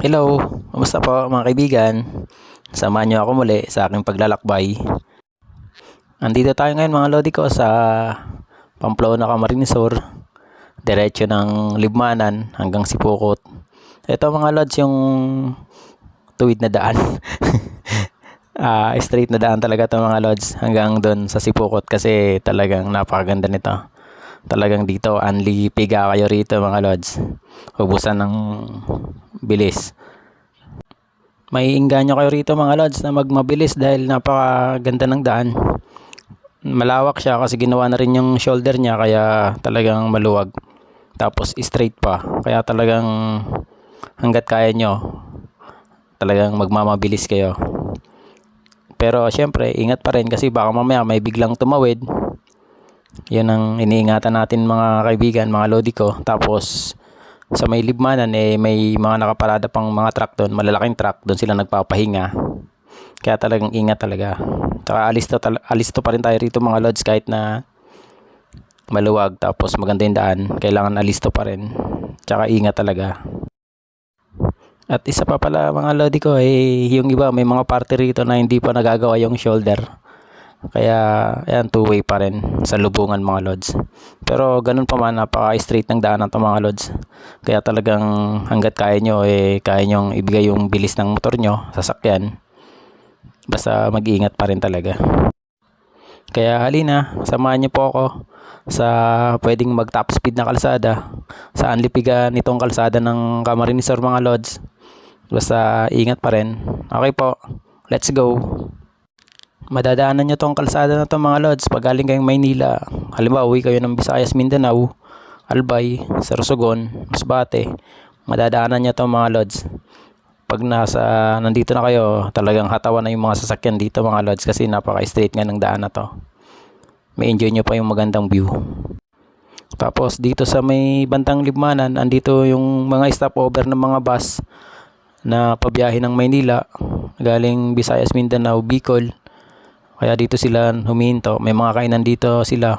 Hello, kumusta po mga kaibigan? Samahan niyo ako muli sa aking paglalakbay. Andito tayo ngayon mga lodi ko sa Pamplona, Camarines Sur. Diretso ng Libmanan hanggang Sipukot. Ito mga lods yung tuwid na daan. Ah, straight na daan talaga ito mga lods hanggang doon sa Sipukot kasi talagang napakaganda nito. Talagang dito, unli piga kayo rito mga lods. Ubusan ng bilis. May inganyo kayo rito mga lods na magmabilis dahil napakaganda ng daan. Malawak siya kasi ginawa na rin yung shoulder niya kaya talagang maluwag. Tapos straight pa. Kaya talagang hanggat kaya nyo, talagang magmamabilis kayo. Pero syempre, ingat pa rin kasi baka mamaya may biglang tumawid. Yan ang iniingatan natin mga kaibigan, mga lodi ko. Tapos sa may libmanan eh may mga nakaparada pang mga truck doon, malalaking truck, doon sila nagpapahinga. Kaya talagang ingat talaga. Tsaka alisto, tal- alisto pa rin tayo rito mga lods kahit na maluwag tapos maganda yung daan. Kailangan alisto pa rin. Tsaka ingat talaga. At isa pa pala mga lodi ko eh yung iba may mga parte rito na hindi pa nagagawa yung shoulder. Kaya ayan two way pa rin sa lubungan mga lods. Pero ganun pa man napaka straight ng daanan to mga lods. Kaya talagang hanggat kaya nyo eh kaya nyong ibigay yung bilis ng motor nyo sasakyan. Basta mag-iingat pa rin talaga. Kaya halina, samahan niyo po ako sa pwedeng mag top speed na kalsada sa anlipigan nitong kalsada ng Camarines Sur mga lods. Basta ingat pa rin. Okay po, let's go. Madadaanan nyo tong kalsada na to mga lods pag galing kayong Maynila. Halimbawa, uwi kayo ng Visayas, Mindanao, Albay, Sorsogon, Masbate. Madadaanan nyo to mga lods. Pag nasa, nandito na kayo, talagang hatawan na yung mga sasakyan dito mga lods kasi napaka-straight nga ng daan na to. May enjoy nyo pa yung magandang view. Tapos dito sa may bantang Libmanan, andito yung mga stopover ng mga bus na pabiyahe ng Maynila galing Visayas, Mindanao, Bicol. Kaya dito sila huminto. May mga kainan dito sila.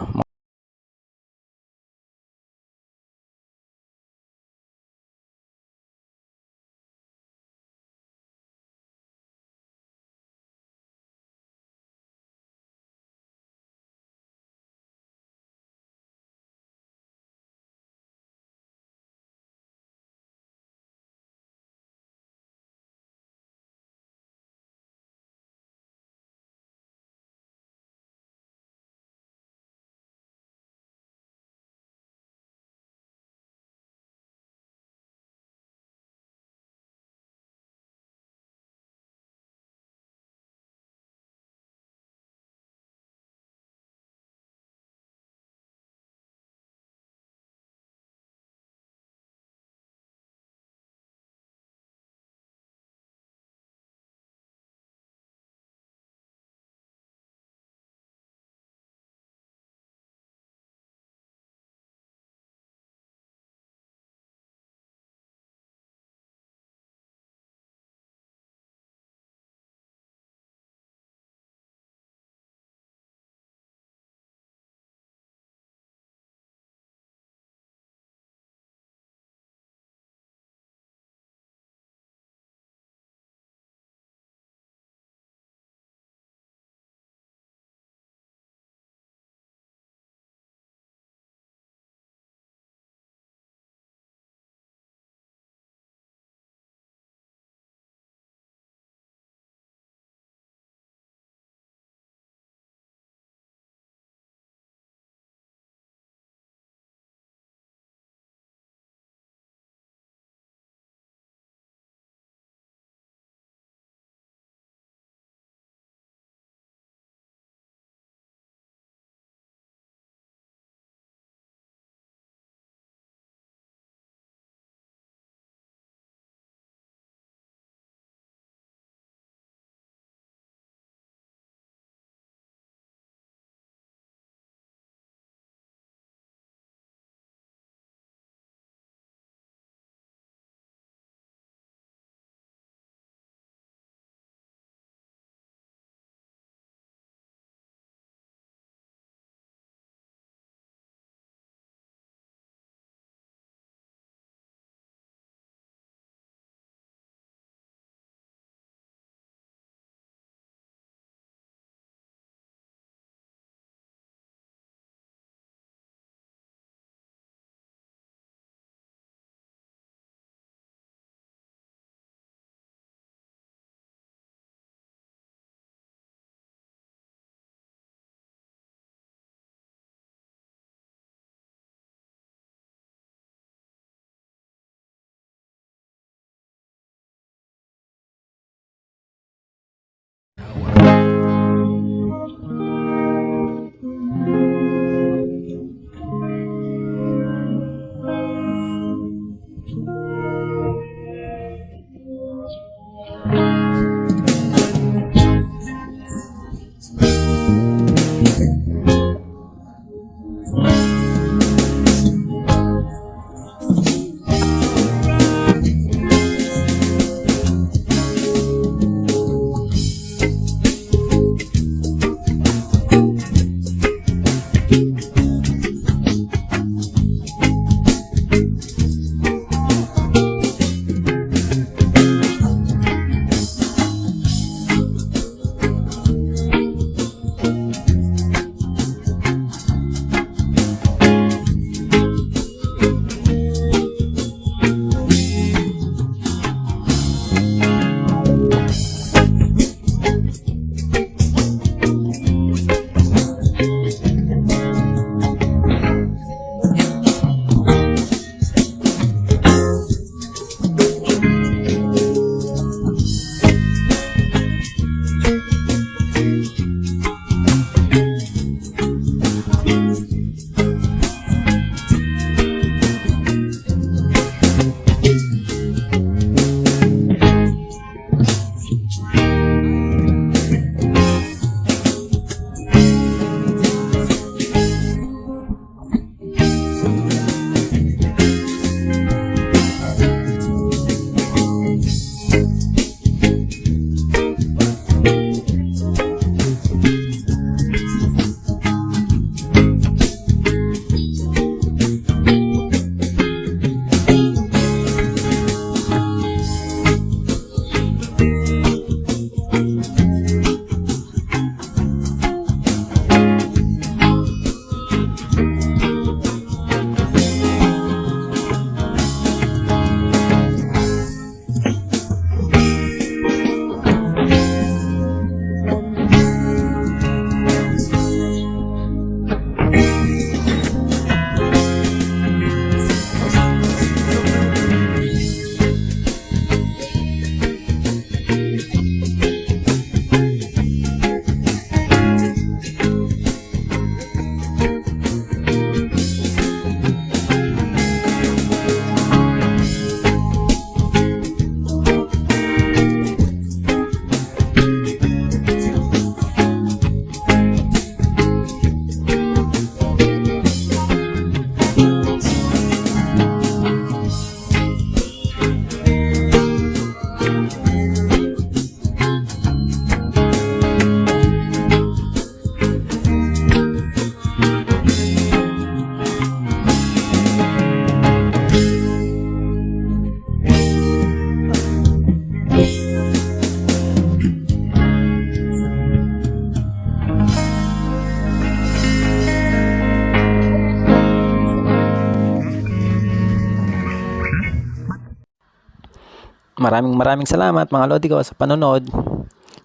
Maraming maraming salamat mga Lodi ko sa panonood.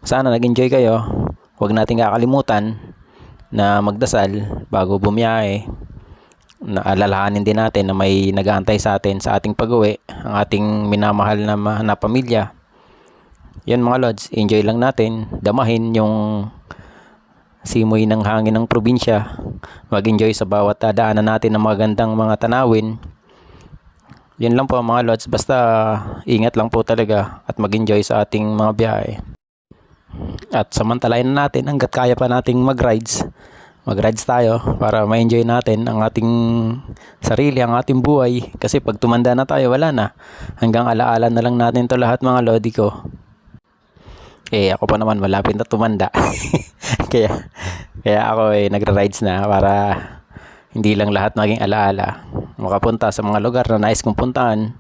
Sana nag-enjoy kayo. Huwag nating kakalimutan na magdasal bago bumiyahe. Naalalahanin din natin na may nag-aantay sa atin sa ating pag-uwi, ang ating minamahal na, na pamilya. Yan mga Lods, enjoy lang natin, damahin yung simoy ng hangin ng probinsya. Mag-enjoy sa bawat daanan natin ng magandang mga tanawin. Yun lang po mga Lods, basta ingat lang po talaga at mag-enjoy sa ating mga biyahe. At samantalayin na natin hanggat kaya pa nating mag-rides. Mag-rides tayo para ma-enjoy natin ang ating sarili, ang ating buhay. Kasi pag tumanda na tayo, wala na. Hanggang alaala na lang natin to lahat mga Lodi ko. Eh, ako pa naman malapit na tumanda. kaya, kaya ako eh, nagra-rides na para hindi lang lahat maging alaala. Makapunta sa mga lugar na nais kong puntahan.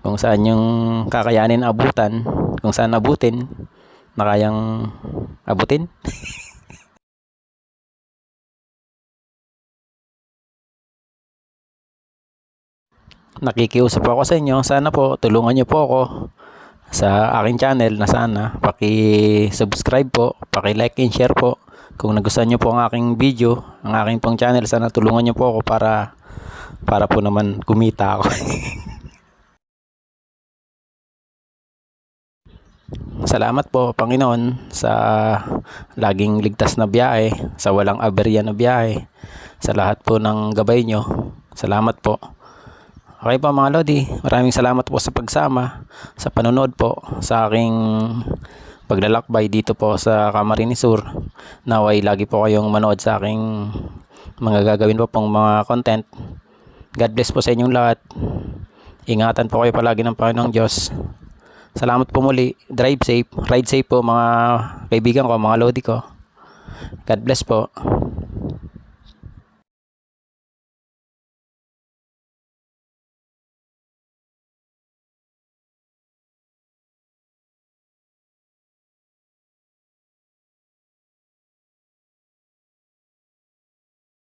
Kung saan yung kakayanin abutan. Kung saan abutin. Na kayang abutin. Nakikiusap ako sa inyo. Sana po tulungan niyo po ako sa aking channel na sana paki-subscribe po, paki-like and share po. Kung nagustuhan niyo po ang aking video, ang aking pong channel, sana tulungan niyo po ako para para po naman kumita ako. Salamat po Panginoon sa laging ligtas na biyahe, sa walang aberya na biyahe, sa lahat po ng gabay nyo. Salamat po. Okay po mga Lodi, maraming salamat po sa pagsama, sa panonood po sa aking paglalakbay dito po sa Camarines Sur. Naway lagi po kayong manood sa aking mga gagawin po pong mga content. God bless po sa inyong lahat. Ingatan po kayo palagi ng Panginoong Diyos. Salamat po muli. Drive safe. Ride safe po mga kaibigan ko, mga Lodi ko. God bless po.